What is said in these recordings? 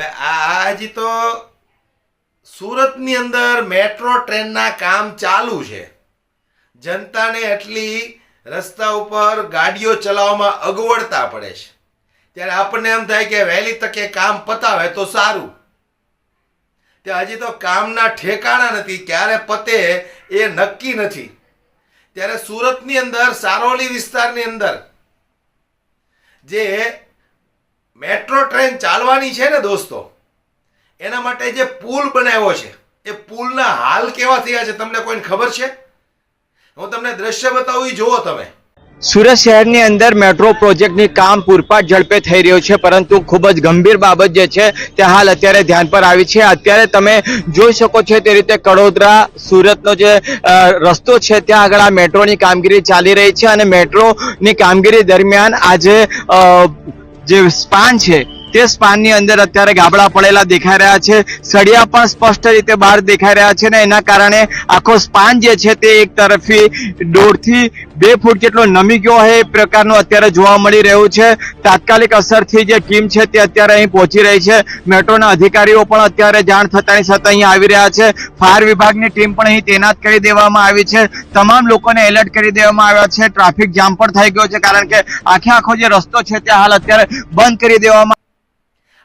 હવે આ હજી તો સુરતની અંદર મેટ્રો ટ્રેનના કામ ચાલુ છે. જનતાને એટલી રસ્તા ઉપર ગાડીઓ ચલાવવામાં અગવડતા પડે છે. ત્યારે આપણને એમ થાય કે વહેલી તકે કામ પતાવે તો સારું. તે હજી તો કામના ઠેકાણા નથી, ક્યારે પતે એ નક્કી નથી. ત્યારે સુરતની અંદર, સારોલી વિસ્તારની અંદર જે મેટ્રો ટ્રેન ચાલવાની છે ને દોસ્તો, એના માટે જે પુલ બનાવ્યો છે, એ પુલના હાલ કેવા થયા છે તમને કોઈને ખબર છે? હું તમને દ્રશ્ય બતાવું જુઓ તમે. સુરત શહેરની અંદર મેટ્રો પ્રોજેક્ટની કામ પૂરપાટ ઝડપે થઈ રહ્યું છે, પરંતુ ખૂબ જ ગંભીર બાબત જે છે, તે હાલ અત્યારે ધ્યાન પર આવી છે. અત્યારે તમે જોઈ શકો છો તે રીતે કડોદરા, સુરતનો જે રસ્તો છે, ત્યાં આગળ આ મેટ્રોની કામગીરી ચાલી રહી છે અને મેટ્રોની કામગીરી દરમિયાન આજે જે સ્પાન છે તે સ્પાનની અંદર અત્યારે ગાબડા પડેલા દેખાઈ રહ્યા છે. સળિયા પણ સ્પષ્ટ રીતે બહાર દેખાઈ રહ્યા છે ને એના કારણે આખો સ્પાન જે છે તે એક તરફી દોઢથી બે ફૂટ જેટલો નમી ગયો હોય એ પ્રકારનું અત્યારે જોવા મળી રહ્યું છે. તાત્કાલિક અસરથી જે ટીમ છે તે અત્યારે અહીં પહોંચી રહી છે. મેટ્રોના અધિકારીઓ પણ અત્યારે જાણ થતાની સાથે અહીં આવી રહ્યા છે. ફાયર વિભાગની ટીમ પણ અહીં તૈનાત કરી દેવામાં આવી છે. તમામ લોકોને એલર્ટ કરી દેવામાં આવ્યા છે. ટ્રાફિક જામ પણ થઈ ગયો છે કારણ કે આખે આખો જે રસ્તો છે તે હાલ અત્યારે બંધ કરી દેવામાં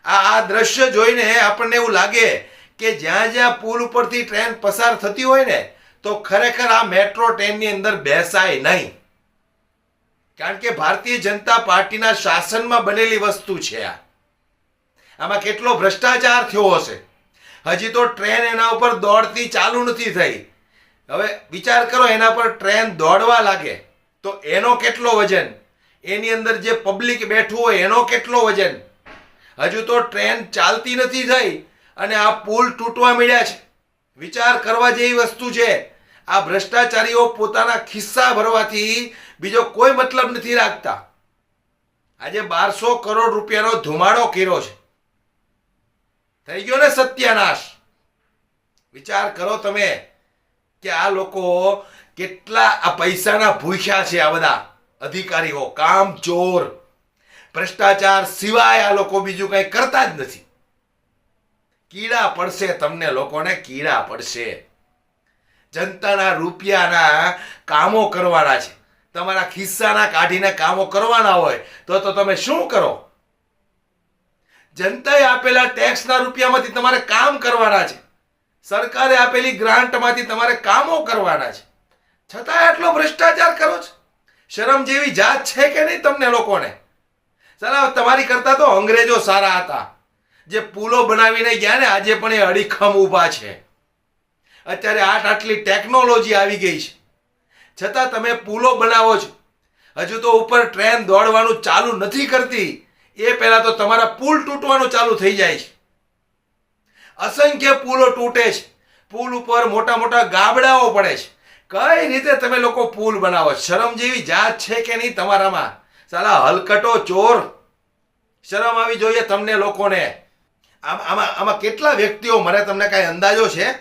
આ આ દ્રશ્ય જોઈને આપણને એવું લાગે કે જ્યાં જ્યાં પુલ ઉપરથી ટ્રેન પસાર થતી હોય ને, તો ખરેખર આ મેટ્રો ટ્રેનની અંદર બેસાય નહીં. કારણ કે ભારતીય જનતા પાર્ટીના શાસનમાં બનેલી વસ્તુ છે આ. આમાં કેટલો ભ્રષ્ટાચાર થયો હશે. હજી તો ટ્રેન એના ઉપર દોડતી ચાલુ નથી થઈ. હવે વિચાર કરો એના પર ટ્રેન દોડવા લાગે, તો એનો કેટલો વજન? એની અંદર જે પબ્લિક બેઠું હોય એનો કેટલો વજન? હજુ તો ટ્રેન ચાલતી નથી થઈ અને આ પુલ તૂટવા મળ્યા છે. વિચાર કરવા જેવી વસ્તુ છે. આ ભ્રષ્ટાચારીઓ પોતાના ખિસ્સા ભરવાથી બીજો કોઈ મતલબ નથી રાખતા. આજે બારસો કરોડ રૂપિયાનો ધુમાડો કર્યો છે. થઈ ગયો ને સત્યાનાશ. વિચાર કરો તમે કે આ લોકો કેટલા આ પૈસાના ભૂખ્યા છે આ બધા. અધિકારીઓ, કામ ચોર. ભ્રષ્ટાચાર સિવાય આ લોકો બીજું કંઈ કરતા જ નથી. કીડા પડશે તમને લોકોને, કીડા પડશે. જનતાના રૂપિયાના કામો કરવાના છે. તમારા ખિસ્સાના કાઢીને કામો કરવાના હોય, તો તો તમે શું કરો? જનતાએ આપેલા ટેક્સના રૂપિયામાંથી તમારે કામ કરવાના છે. સરકારે આપેલી ગ્રાન્ટમાંથી તમારે કામો કરવાના છે. છતાં આટલો ભ્રષ્ટાચાર કરો છો. શરમ જેવી જાત છે કે નહીં તમને લોકોને? સાલા, તમારી કરતા તો અંગ્રેજો સારા હતા. જે પુલો બનાવીને ગયા ને, આજે પણ એ અડીખમ ઊભા છે. અત્યારે આટ આટલી ટેકનોલોજી આવી ગઈ છે. છતાં તમે પુલો બનાવો છો. હજુ તો ઉપર ટ્રેન દોડવાનું ચાલુ નથી કરતી. એ પહેલાં તો તમારા પુલ તૂટવાનું ચાલુ થઈ જાય છે. અસંખ્ય પુલો તૂટે છે. પુલ ઉપર મોટા મોટા ગાબડાઓ પડે છે. કઈ રીતે તમે લોકો પુલ બનાવો શરમ જેવી જાત છે કે નહીં તમારામાં? સાલા, હલકટો ચોર. શરમ આવી જોઈએ તમને લોકોને. આમ, આમાં કેટલા વ્યક્તિઓ, મને તમને કાંઈ અંદાજો છે?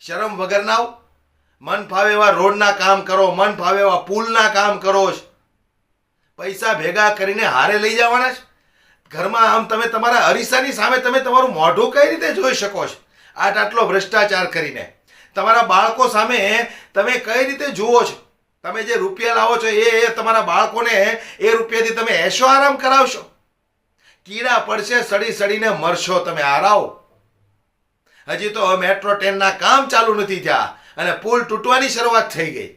શરમ વગરના મન ફાવે એવા રોડના કામ કરો, મન ફાવે એવા પુલના કામ કરો. છ પૈસા ભેગા કરીને હારે લઈ જવાના છે. ઘરમાં આમ તમે તમારા અરીસાની સામે તમે તમારું મોઢું કઈ રીતે જોઈ શકો છો? આટ આટલો ભ્રષ્ટાચાર કરીને. તમારા બાળકો સામે તમે કઈ રીતે જુઓ છો? તમે જે રૂપિયા લાવો છો, એ તમારા બાળકોને એ રૂપિયાથી તમે એશો આરામ કરાવશો. કીડા પડશે, સડી સડીને મરશો તમે આરાવો હજી તો મેટ્રો ટ્રેનના કામ ચાલુ નથી થયા અને પુલ તૂટવાની શરૂઆત થઈ ગઈ.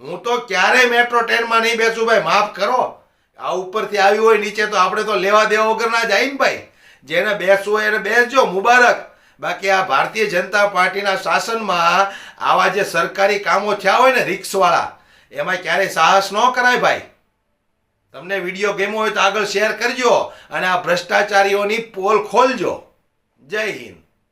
હું તો ક્યારેય મેટ્રો ટ્રેનમાં નહીં બેસું, ભાઈ, માફ કરો. આ ઉપરથી આવી હોય, નીચે તો આપણે તો લેવા દેવા વગરના જાય ને ભાઈ. જેને બેસવું હોય એને બેસજો, મુબારક. બાકી આ ભારતીય જનતા પાર્ટીના શાસનમાં આવા જે સરકારી કામો થયા હોય ને રિક્સવાળા, એમાં ક્યારેય સાહસ ન કરાય ભાઈ. તમને વીડિયો ગેમો હોય તો આગળ શેર કરજો અને આ ભ્રષ્ટાચારીઓની પોલ ખોલજો. જય હિન્દ.